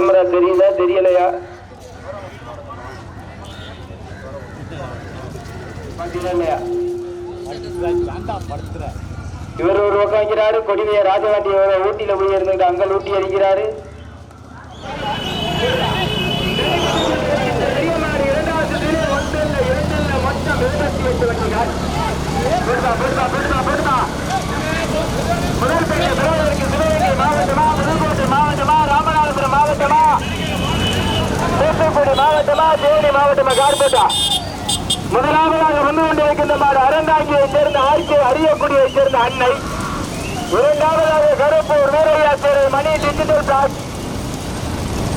Camera தெரியுதா தெரியலையா? இவர் ஒரு பக்கம் வைக்கிறாரு கொடிவைய ராஜகாட்டி ஊட்டியில போய் இருந்துட்டு அங்க ஊட்டி அடிக்கிறாரு முதல் பெரிய சிவகங்கை மாவட்டமா புதுக்கோட்டை மாவட்டமா? தூத்துக்குடி மாவட்டமா தேனி மாவட்டமா கார்பேட்டா? முதலாவதாக வந்து கொண்டிருக்கின்ற மாடு அறந்தாங்கியை சேர்ந்த ஆர்கே அரியக்குடியை சேர்ந்த அன்னை. இரண்டாவதாக கருப்பூர் வீரையா சேரை மணி டிஜிட்டல் பிளாக்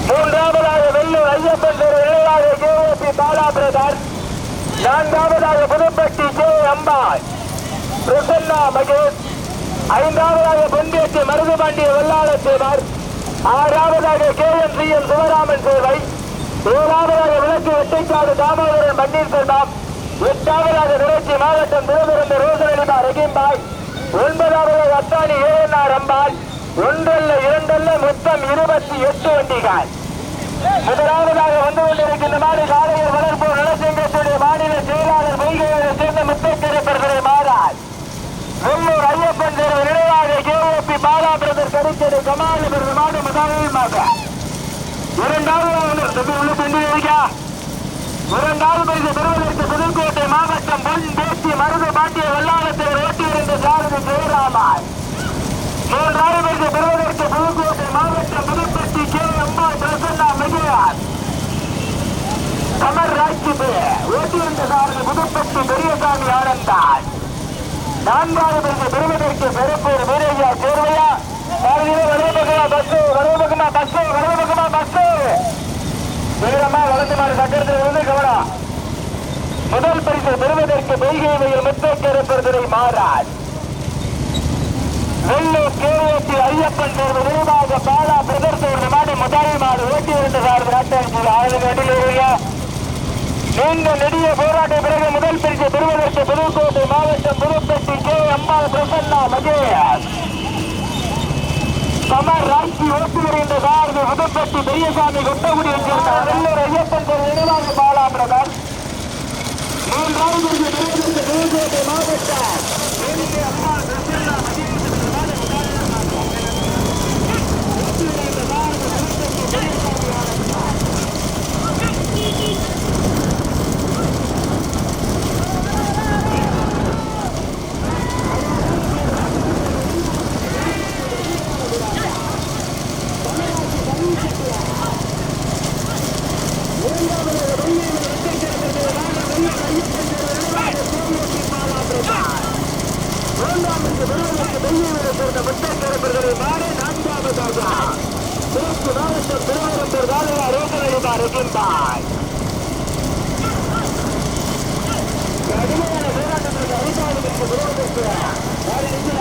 மூன்றாவதாக வெள்ளூர் ஐயப்பன் சேரை இளையாக K O P Bala brother நான்காவதாக புதுப்பட்டி கே அம்பாய் பிரசன்னா மகேஷ். ஐந்தாவதாக பொன்வேட்டி மருதுபாண்டிய வெள்ளாள சேவார் ஆறாவதாக K M C M Sivaraman சேவை ஏழாவதாக விளக்கு வெட்டைக்காடு தாமோதரன் பன்னீர் செல்வம் எட்டாவதாக திருச்சி மாவட்டம் திருவிருந்த ரோசனிபா ரகிம்பாய் ஒன்பதாவது அத்தானி ஏஎன்ஆர் அம்பாள் ஒன்றல்ல இரண்டல்ல மொத்தம் இருபத்தி எட்டு வண்டிகள். முதலாவதாக வந்து கொண்டிருக்கின்ற மாடு காலையில் வளர்ப்பு நலசங்கத்துடைய மாநில செயலாளர் வைகையை சேர்ந்த முத்தக்கரைப்பர்களை மாறார். வெள்ளூர் ஐயப்பன் தேர்வு நினைவாக கேஓபி பாலா பிரதர் கருத்தடை கமாலி பிரதமர் மாடு முதலாக இரண்டாவது தம்பி உள்ள பெண்டு வைக்கா இரண்டாவது பரிசு பெறுவதற்கு புதுக்கோட்டை மாவட்டம் பொன் தேசிய மருது பாட்டிய வெள்ளாளத்தில் ஓட்டியிருந்த சாரதி ஜெயராமாய். மூன்றாவது பரிசு பெறுவதற்கு புதுக்கோட்டை மாவட்டம் புதுப்பட்டி கே. அம்மா பிரசன்னா கமர் ராஜ்பு ஓட்டியிருந்த சாரதி புதுப்பட்டி பெரியசாமி நான்காவது பரிசு பெறுவதற்கு பெருப்பூர் வீரையா சேர்வையா? முதல் பரிசு பெறுவதற்கு பெய்கை வயல் முத்தக்கேரப்பெருதுரை மாறார் வெள்ளூர் கேரளத்தில் ஐயப்பன் தேர்வு விரிவாக பாலா பிரதர் தேர்வு மாடு முதல் மாடு ஓட்டி இருந்த சார் நாட்டாட்சி ஆயுத கட்டில் நீண்ட நெடிய போராட்ட பிறகு முதல் பரிசு பெறுவதற்கு புதுக்கோட்டை மாவட்டம் புதுப்பட்டி கே. அம்மாள் பிரசன்னா மகேஷ். கமர் ராட்சி ஓட்டி வருகின்ற சாரதி புதுப்பட்டி பெரியசாமி கொட்டகுடி சேர்ந்தார் வெள்ளூர் ஐயப்பன் தேர்வு நிர்வாக பாலா மூன்றாவது பெறுவதற்கு புதுக்கோட்டை மாவட்டம் வேலிக்கை அம்பாள் பிரசன்னா மகேஷ் இருக்கின்றாய் கடுமையான போராட்டத்திற்கு அடிப்பாளர்களுக்கு விரோதத்திற்கு யாரு நின்று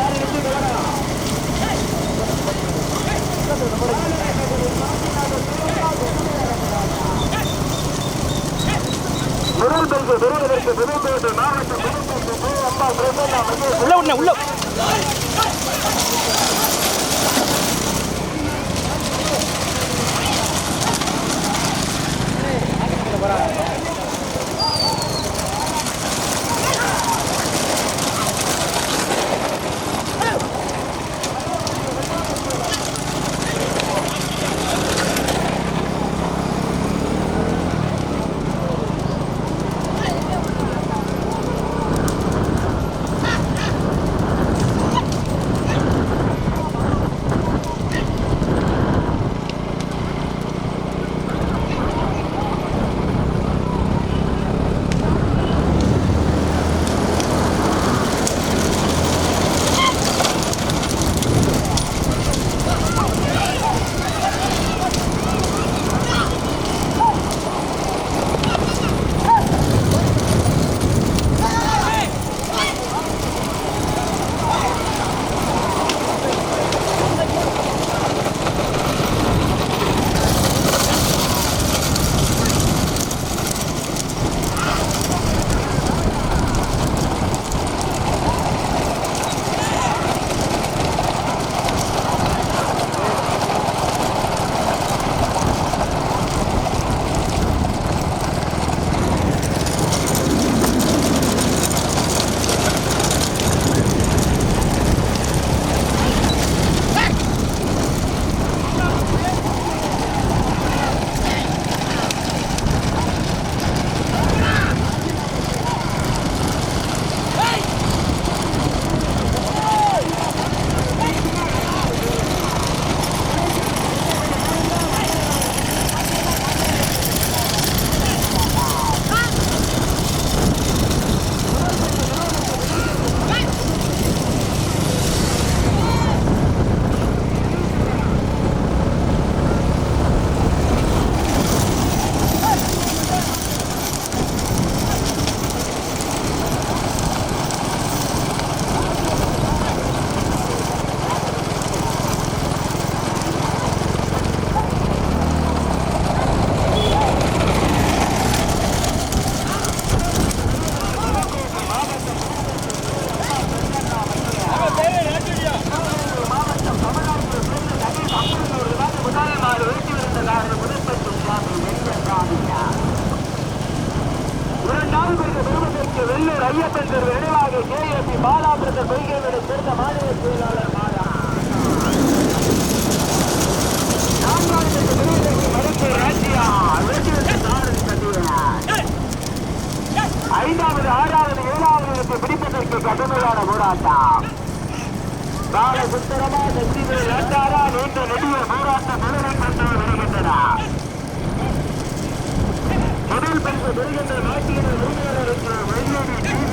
முதல் பரிசு பெறுகின்ற நாட்டியர் உரிமையாளர் வெளியேறி டிவி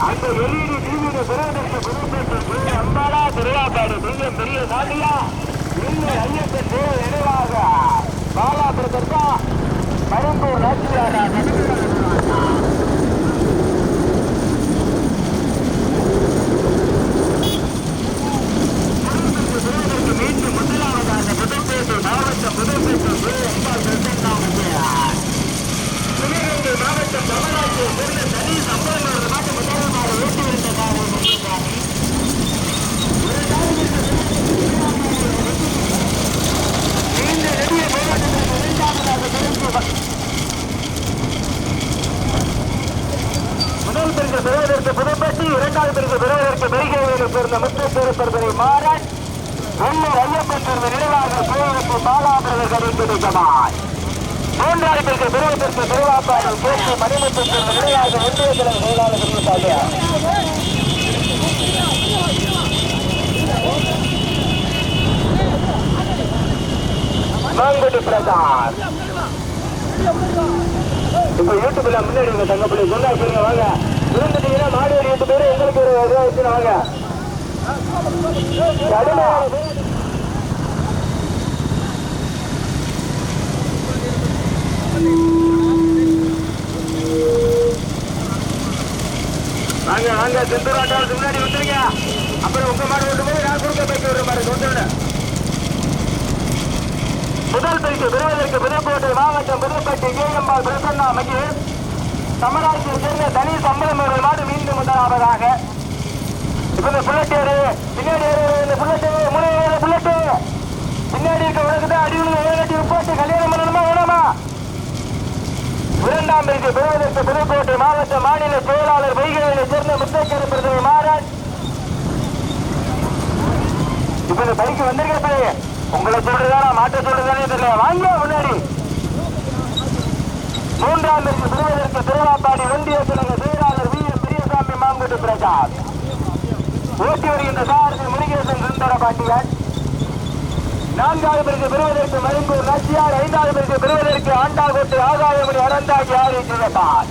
பெரிய வெளியீடு டிவியில பெறுவதற்கு புதுப்பேட்டை பெரிய அம்பாலா திருவாக்காடு பெரிய பெரிய மாடியா இல்லை ஐயப்பன் தேவை நினைவாக. பாலா பிரதர்கா பரம்பூர் நாட்டியாரா? நடுவில் மீண்டும் முதலாவதாக புதுப்பேட்டை மாவட்டம் புதுப்பேட்டை அம்பாள் சிவகங்கை மாவட்டம் சேர்ந்த நாட்டு முதலமாக ஓட்டி வருந்த காவல் முத்துசாமி நீண்ட நெடிய போராட்டத்திற்கு இரண்டாவதாக முதல் பிரிவு பெறுவதற்கு புதுப்பட்டி இரண்டாவது பிரிவு பெறுவதற்கு பெருகையில் சேர்ந்த முத்து திருப்பதி மாறன். உள்ளூர் ஐயப்பன் பிரிவு நினைவாக கோவிலுக்கு பாலாபுரவர் கிடைத்தமாய் மூன்றாவது பிரிவு பெறுவதற்கு திருவாப்பாடு கேட்டு மணிமுத்து பிரிவு நினைவாக ஒன்றிய தலைவர் செயலாளர் பிரிவு மாங்குடி பிரசாத். இப்ப யூடியூப்ல முன்னாடி உங்க தங்கப்படி சொன்னா சொல்லுங்க வாங்க. இருந்துட்டீங்கன்னா மாடு எட்டு பேரும் எங்களுக்கு ஒரு ரூபா வச்சு வாங்க. கடுமையான வாங்க வாங்க செந்தூராட்டாவுக்கு முன்னாடி வந்துருங்க. அப்புறம் உங்க மாடு கொண்டு போய் நான் குறுக்க பைக்கு விடுற மாதிரி கொண்டு முதல் பரிசு பெறுவதற்கு புதுக்கோட்டை மாவட்டம் புதுப்பட்டி கேஎம்பால் பிரசன்னா மகிழ். தமிழ்நாட்டில் சேர்ந்த தனி சம்பளம் ஒரு நாடு மீண்டும் முதலாவதாக. இப்போ இந்த புல்லட் ஏறு பின்னாடி ஏறு இந்த புல்லட் மூணு புல்லட் பின்னாடி இருக்க உனக்கு தான் அடி விழுந்து ஏழட்டி போட்டு கல்யாணம் பண்ணணுமா வேணாமா? இரண்டாம் பரிசு பெறுவதற்கு புதுக்கோட்டை மாவட்ட மாநில செயலாளர் வைகையை சேர்ந்த முத்தக்கரை பிரதமர் மாறன் இப்ப இந்த பைக்கு வந்திருக்கிறப்ப உங்களை சொல்றதா மாற்ற சொல்றதானே தெரியல. வாங்க முன்னாடி. மூன்றாம் பரிசு பெறுவதற்கு திருவாப்பாடி ஒன்றிய கிழங்கு செயலாளர் வி எஸ் பெரியசாமி மாங்குட்டு பிரசாத். ஓட்டி வருகின்ற சாரதி முருகேசன் சுந்தர பாட்டியன் நான்காவது பரிசு பெறுவதற்கு மருங்கூர் நச்சியார் ஐந்தாவது பரிசு பெறுவதற்கு ஆண்டாகோட்டு ஆகாயமணி அறந்தாகி ஆறு சிவபால்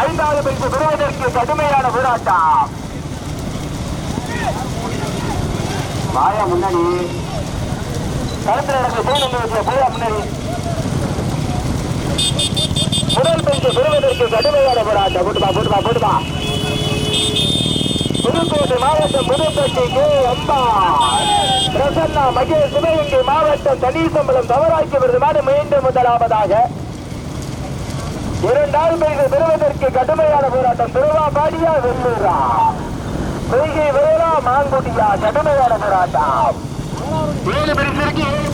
ஐந்தாவது பரிசு பெறுவதற்கு கடுமையான போராட்டம். வாயா முன்னணி. களத்தில் நடக்கிற போய் நம்ம போயா முன்னாடி முதல் பரிசு பெறுவதற்கு கடுமையான போராட்டம். போட்டுமா போட்டுமா போட்டுமா புதுக்கோட்டை மாவட்டம் புதுப்பட்டி கே அம்பா பிரசன்னா மகேஷ் சிவகங்கை மாவட்டம் தனீசம்பலம் தவறாக்கி விருதுமாடு மீண்டும் முதலாவதாக. இரண்டாவது பரிசு பெறுவதற்கு கடுமையான போராட்டம். திருவாபாடியா வெள்ளூரா. பொய்கை வேளா மாங்குடியா. கடுமையான போராட்டம். ஏழு பரிசு ஏழு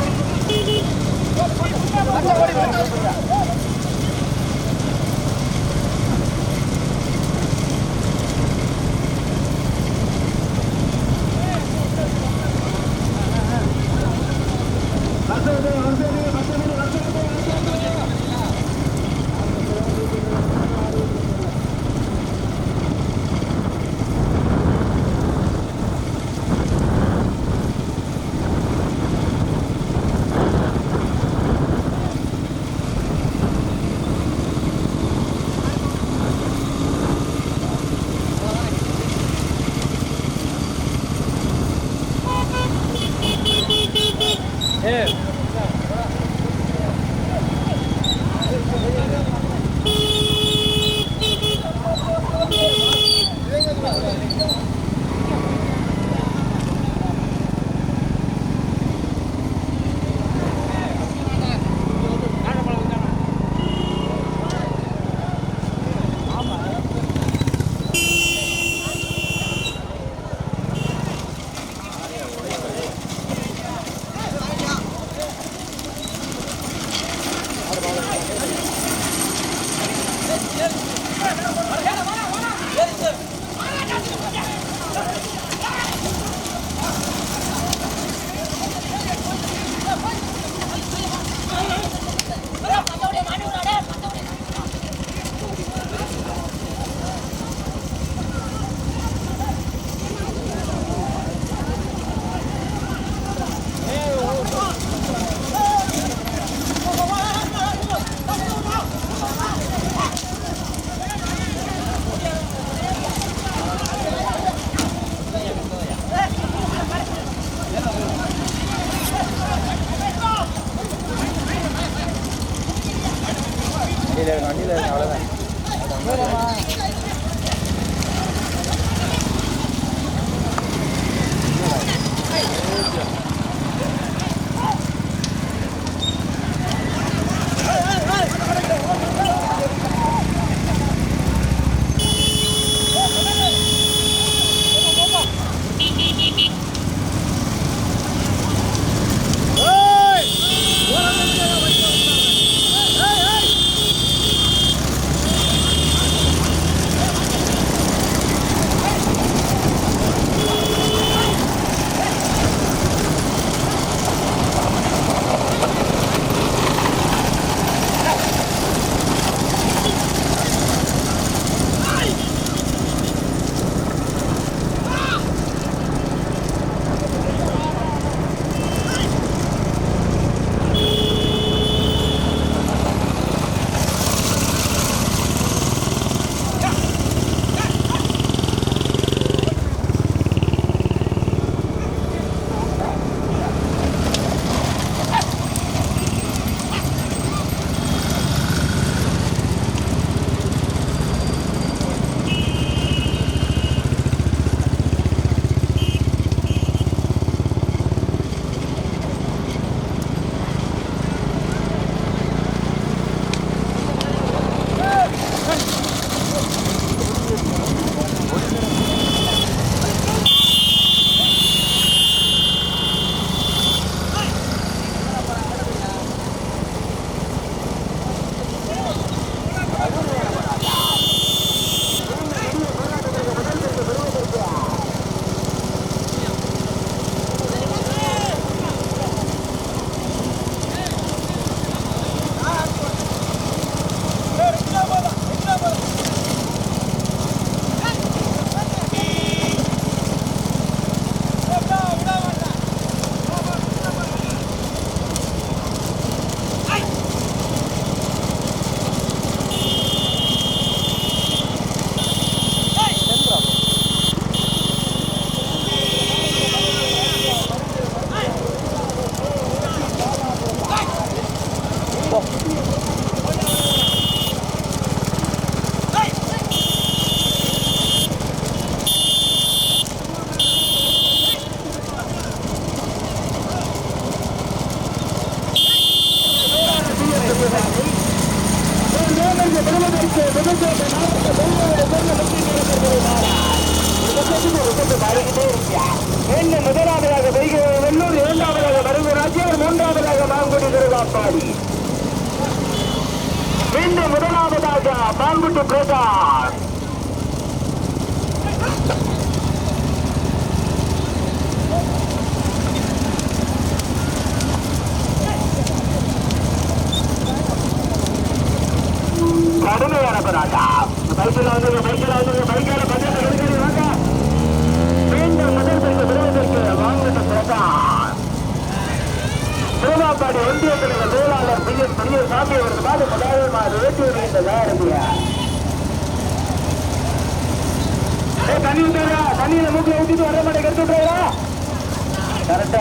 வர எடுத்து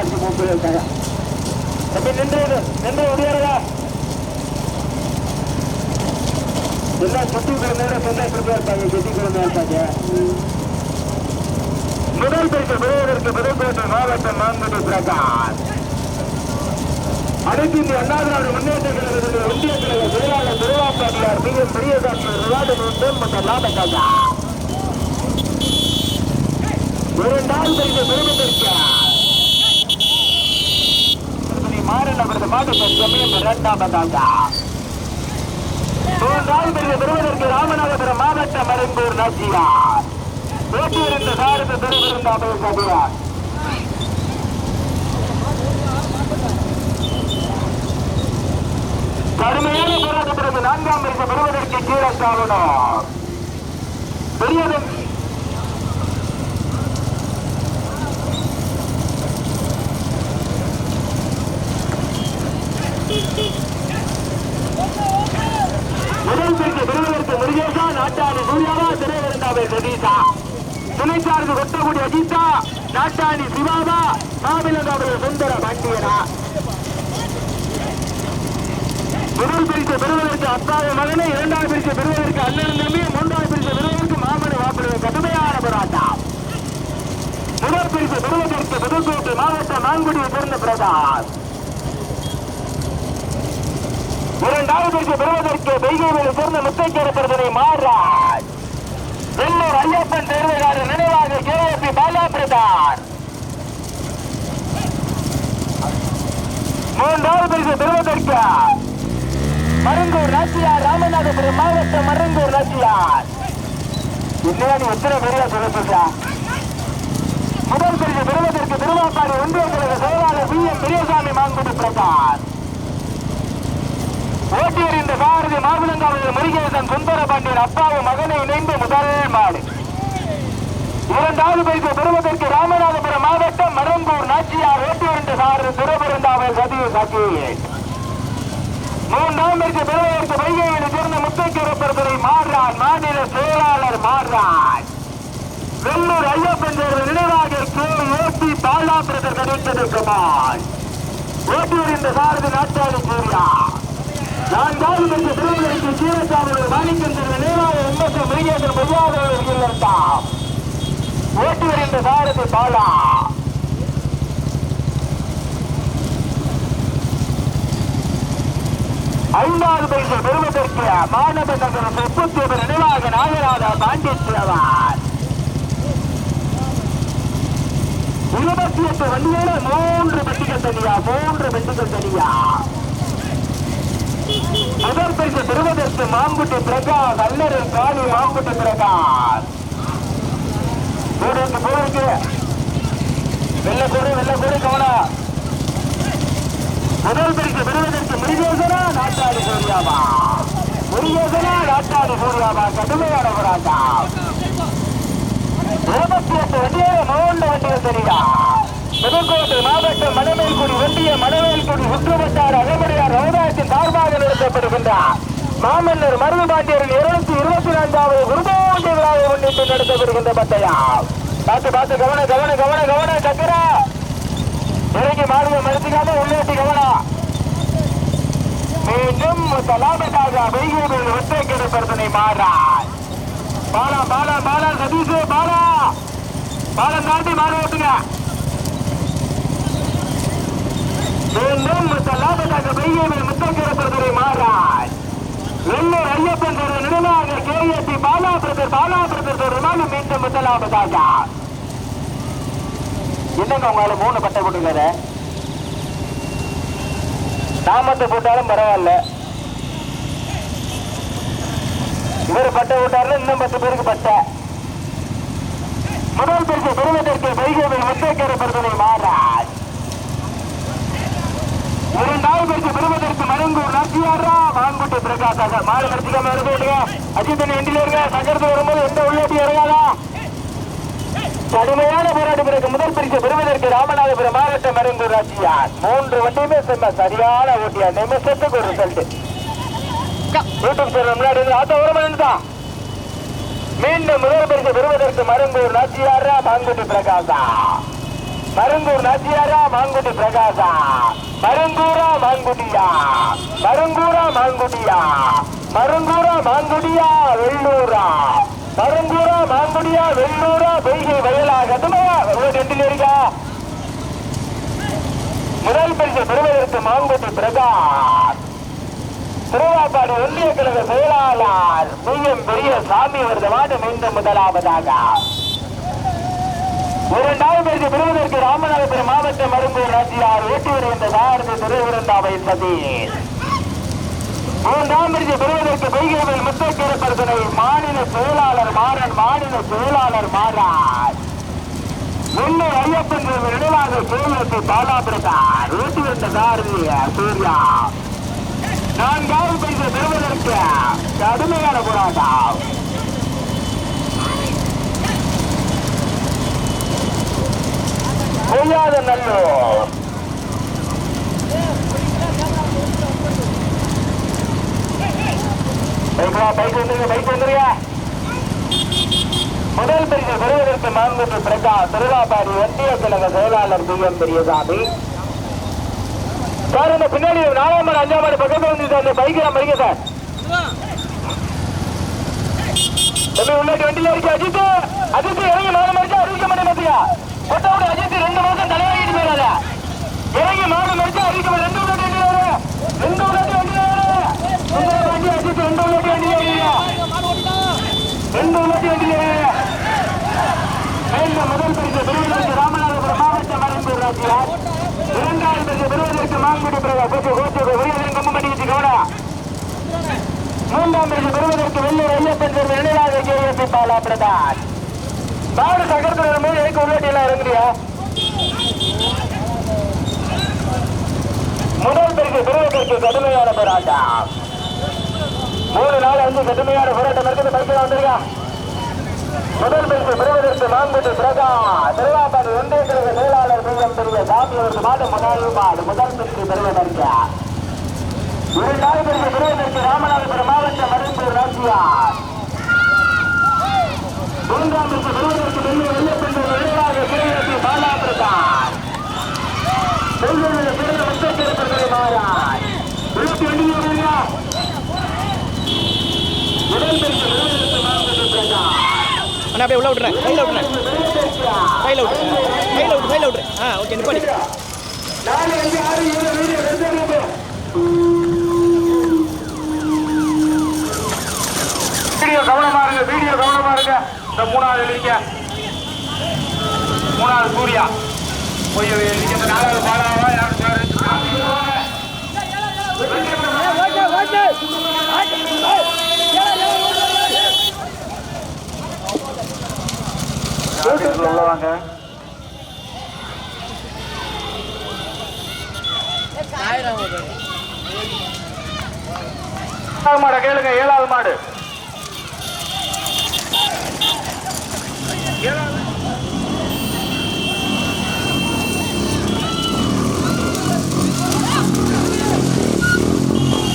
இருக்கு இருக்காங்க. தம்பி நின்று நின்று எல்லாம் இருப்பாங்க இருப்பாங்க. முதல் பரிசு பெறுவதற்கு புதுக்கோட்டை மாவட்டம் நான்கு பிரகாஷ். அனைத்து இந்திய அண்ணா திராவிட முன்னேற்ற கழகத்தின் ஒன்றிய கழக செயலாளர் திருவாப்பாட்டியார் பி எஸ் பெரியசாமி விவாதம் மற்றும் லாபக்காக இரண்டாவது பரிசு பெருமை திருமதி மாறன் அவரது மாவட்ட சமயம் இரண்டாம் இரண்டாவதாக மூன்றாவது பரிசு பெறுவதற்கு ராமநாதபுரம் மாவட்டம் மருங்கூர் நசியார். போட்டியிருந்த சாரத பெருமிருந்த அபயசபியார் கடுமையான போராட்ட பிறகு நான்காம் பரிசு பெறுவதற்கு கீழே சாவணும். பெரியதன் முதல் பரிசு பெறுவதற்கு முருகேசா நாட்டாணி சூர்யாவா திரைவருந்தாவை துணை சார்பு கொட்டகுடி அஜித்தா நாட்டாணி சிவாவா மாவிலங்காவது சுந்தர பாண்டியனா. முதல் பரிசு பெறுவதற்கு அப்பாவை மகனை இரண்டாவது பரிசு பெறுவதற்கு அண்ணன் தம்பி மூன்றாவது பரிசு பெறுவதற்கு மாமனை வாக்குடைய கடுமையான போராட்டம். முதல் பரிசு பெறுவதற்கு புதுக்கோட்டை மாவட்டம் நான்குடியை சேர்ந்த பிரதாஸ் இரண்டாவது பரிசு பெறுவதற்கு பெய்கைகளை சேர்ந்த முத்தைக்கேர பிரதனை உள்ளூர் ஐயப்பன் தேர்வுகாரர் நினைவாக கேஎப்பி பாலா பிரதான் மூன்றாவது பரிசு பெறுவதற்கு மருங்கூர் நாச்சியார் ராமநாதபுரம் மாவட்டம் மருங்கூர் நாச்சியார். இன்னும் எத்தனை பேரையா சொல்ல முதல் பரிசு பெறுவதற்கு திருவாப்பாடி ஒன்றிய கழக செயலாளர் பி எம் பெரியசாமி மாங்குடி பிரகாஷ் ஓட்டியர் இந்த சாரதி மாவிலங்காவது முருகேசன் சுந்தர பாண்டியன் அப்பாவும் மகனை இணைந்து முதல் மாடு. இரண்டாவது பரிசு பெறுவதற்கு ராமநாதபுரம் மாவட்டம் மரங்கூர் நாச்சியார் ஓட்டியர் இந்த சாரதி திருபெருந்தாவல் சதீஷ் அகீல் மூன்றாம் பரிசு பெறுவதற்கு வைகையில் சேர்ந்த முத்தைக்கரப்பரப்பரை மாறான் மாநில செயலாளர் மாறான் வெள்ளூர் ஐயப்பன் தேர்வு நினைவாக கே. ஓட்டி பாலா பிரதர் கிடைத்தது குமார் ஓட்டியூர் இந்த சாரதி நாட்டாளி கூறினார் நான்காவது பரிசு பெறுவதற்கு சீரசாமி மாணிக்கம் தேர்வு நினைவாக எம்எஸ் முருகேசன் பொய்யாதவர்கள் இல்லத்தாம் ஓட்டியூர் இந்த சாரதி பாலா. ஐந்தாவது பரிசு பெறுவதற்கு மாணவ நகர முப்பத்தி ஒரு நினைவாக நாகராஜா பாண்டியவர் இருபத்தி எட்டு வண்டியோட மூன்று வண்டிகள் தனியா மூன்று வண்டிகள் தனியா. முதல் பரிசு பெறுவதற்கு மாங்குட்டி பிரகாஷ் அல்லரின் காலி மாங்குட்டி பிரகாஷ். கூடைக்கு போயிருக்கு வெள்ள கூடு வெள்ள கூடு கவனம் முதல் பரிசு பெறுவதற்கு முருகேசனா நாட்டாடி சூர்யாவா? முருகேசனா நாட்டாடி சூர்யாவா? கடுமையான போராட்டம். இருபத்தி எட்டு வண்டியாக மூன்று வண்டிகள் தெரியா புதுக்கோட்டை மாவட்டம் மணமேல்குடி ஒன்றிய மணமேல்குடி சுற்றுவட்டார அகமடையார் சமுதாயத்தின் சார்பாக நடத்தப்படுகின்ற மாமன்னர் மருது பாண்டியரின் இருநூத்தி இருபத்தி நான்காவது குருபோண்டி விழாவை முன்னிட்டு நடத்தப்படுகின்ற பந்தயம் பார்த்து பார்த்து கவன கவன கவன கவன சக்கரா. இறங்கி மாறுவ மறுத்துக்காம உள்ளேட்டி கவனம் மீண்டும் தலாபத்தாக வெளியூரில் ஒற்றை கிடைப்பதனை மாறாய் பாலா பாலா பாலா சதீஷ் பாலா. பாலம் தாண்டி மாடு ஓட்டுங்க மீண்டும் லாபத்தாக பையவில் மாறாய் வெள்ளூர் ஐயப்பன் ஒரு நினைவாக கேஎஸ்சி பாலாபுரத்தில் பாலாபுரத்தில் பாலா பிரதர் தொடர்பாக மீண்டும் முதலாவதாக. என்னங்க உங்களால மூணு பட்டை போட்டுக்காரு நாமத்தை போட்டாலும் பரவாயில்ல. இவர் பட்டை போட்டாருன்னா இன்னும் பத்து பேருக்கு பட்டை. முதல் பரிசு பெறுவதற்கு வைகோவில் முத்தைக்கரை பருவனை மாறாய் இரண்டாவது பெறுவதற்கு மருங்கூர் நத்தியாரா மாங்குட்டி பிரகாசாக மாடு மறுத்துக்காம இருந்து விடுங்க அஜித்தன் எண்டில இருங்க சக்கரத்து வரும்போது எந்த உள்ளாட்டி இறங்காதா கடுமையான போராட்ட பிறகு முதல் பரிசு பெறுவதற்கு ராமநாதபுரம் மாவட்ட மருந்து ராஜியார் மூன்று வண்டியுமே செம்ம சரியான ஓட்டியா. நிமிஷத்துக்கு ஒரு ரிசல்ட் யூடியூப் சேனல் முன்னாடி இருந்து ஆத்த உரமா நின்றுதான் மீண்டும் முதல் பரிசு பெறுவதற்கு மருங்கூர் நாச்சியாரா மாங்குட்டி பிரகாசா. மருங்கூர் நாச்சியாரா மாங்குடி பிரகாசா? மருங்கூரா மாங்குடியா? மருங்கூரா மாங்குடியா? மருங்கூரா மாங்குடியா வெள்ளூரா? மருங்கூரா மாங்குடியா வெள்ளூரா? பெய்கை வயலாக. கட்டுமா ரெண்டு இருக்கா? முதல் பரிசு பெறுவதற்கு மாங்குடி பிரகாஷ். திருவாப்பாடு ஒன்றிய கழக செயலாளர் மையம் பெரிய சாமி வருதவாடு மீண்டும் முதலாவதாக. இரண்டாவது பரிசு பெறுவதற்கு ராமநாதபுரம் மாவட்டம் மருந்தூர் ராஜ்யார் ஓட்டி வருகின்ற சாரதி திருவிருந்தாவை சதீஷ் மூன்றாம் பரிசு பெறுவதற்கு பைகவில் முத்தக்கீர பரிசனை மாநில செயலாளர் மாறன் மாநில செயலாளர் மாறார். முன்னே ஐயப்பன் நினைவாக சேலத்து பாலாபிரதார் ஓட்டி வந்த சாரதி சூர்யா. நான்காவது பரிசு பெறுவதற்கு கடுமையான போராட்டம். பொய்யாத நல்லூர். பைக்கா பைக் வந்துருங்க பைக் வந்துருங்க. முதல் பரிசு பெறுவதற்கு மாண்புக்கு பிரகா திருவாபாடி ஒன்றிய கழக செயலாளர் பி. எம். பெரியசாமி. சார் இந்த பின்னாடி நாலாம் மாடு அஞ்சாம் மாடு பக்கத்தில் வந்து சார் இந்த பைக்கு நான் பைக்க சார். தம்பி உள்ளாட்டி வண்டியில இருக்கு அஜித் அஜித் இறங்கி மாடு மறிச்சா அறிவிக்க மாட்டேன் பாத்தியா கொட்டவுடைய அஜித் ரெண்டு மாசம் தலைவாங்கிட்டு போயிடாத இறங்கி மாடு மறிச்சா அறிவிக்க ரெண்டு உள்ளாட்டி வண்டியில ரெண்டு உள்ளாட்டி வண்டியில வண்டி அஜித் ரெண்டு உள்ளாட்டி வண்டியில ரெண்டு உள்ளாட்டி வண்டியில முதல் பரிசு பெறுவதற்கு ராமநாதபுரம் மாவட்ட மரம்பூர் ராஜ்யார் இரண்டாவது பரிசு பெறுவதற்கு மாங்குடி பிரதா கோச்சு கோச்சு வச்சு மூன்றாம் பரிசு பெறுவதற்கு வெள்ளூர் ஐயப்பன் தேர்வு இணையாக பாலா பிரதான் நாடு தகர்த்து வரும்போது எதுக்கு உள்ளாட்டி எல்லாம் இறங்குறியா? முதல் பெருக்கு பெறுவதற்கு கடுமையான போராட்டம். மூணு நாள் வந்து கடுமையான போராட்டம் இருக்குது பைக்கில் வந்திருக்கா? முதல் பரிசு பெறுவதற்கு மாங்குடி பிரகா திருவாபாடு ஒன்றிய கழக மேலாளர் மையம் பெரிய சாமி ஒரு மாதம் முதல் பாடு முதல் பரிசு பெறுவதற்கு. இரண்டாவது பரிசு பெறுவதற்கு ராமநாதபுரம் மாவட்ட மருந்தூர் ராஜ்யார் மூன்றாம் பரிசு பெறுவதற்கு வெள்ளூர் வெள்ளப்பெண் விரைவாக சிறையேற்றி பாலா பிரதான் செல்வநிலை முத்தத்திருப்பதை மாறாய் இருபத்தி ரெண்டு முதல் பரிசு பெறுவதற்கு அப்படியே உள்ள விட்டுறேன். கையில் விட்டுறேன். கையில் விட்டுறேன். கையில் விட்டு கையில் விட்டுறேன். ஆ ஓகே நிப்பாடி நாலு அஞ்சு ஆறு ஏழு வீடியோ ரெண்டு வீடியோ கவனமா இருங்க வீடியோ கவனமா இருங்க இந்த மூணாவது எழுதிக்க மூணாவது சூர்யா. போய் எழுதிக்க இந்த நாலாவது பாலாவா யாரும் பேரு? உள்ள வாங்க ஏழாவது மாடு கேளுங்க ஏழாவது மாடு.